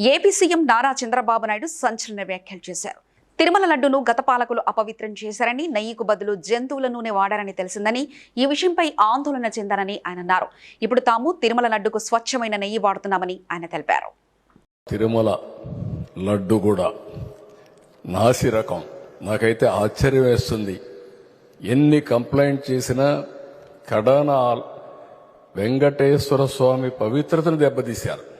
AP CM Nara Chandrababu Naidu సంచలన వ్యాఖ్యలు చేశారు. తిరుమల లడ్డును గత పాలకులు అపవిత్రం చేశారని నెయ్యికు బదులు జంతువుల నూనె వాడారని తెలిసిందని ఈ విషయంపై ఆందోళన చెందారని ఆయన అన్నారు. ఇప్పుడు తాము తిరుమల లడ్డుకు స్వచ్ఛమైన నెయ్యి వాడుతున్నామని ఆయన తెలిపారు. తిరుమల లడ్డు కూడా నాసి రకం. నాకైతే ఆశ్చర్యం వేస్తుంది. ఎన్ని కంప్లైంట్ చేసినా కడాన వెంకటేశ్వర స్వామి పవిత్రతను దెబ్బతీశారు.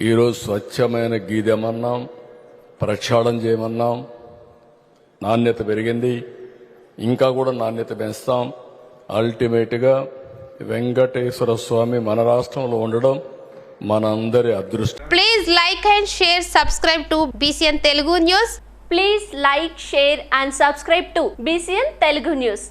ఈరోజు స్వచ్ఛమైన గీదేమన్నాం ప్రక్షాళం చేయమన్నాం. నాణ్యత పెరిగింది. ఇంకా కూడా నాణ్యత పెంచుతాం. అల్టిమేట్గా వెంకటేశ్వర స్వామి మన రాష్ట్రంలో ఉండడం మన అందరి అదృష్టం please like and share subscribe to BCN Telugu news please like share and subscribe to BCN Telugu news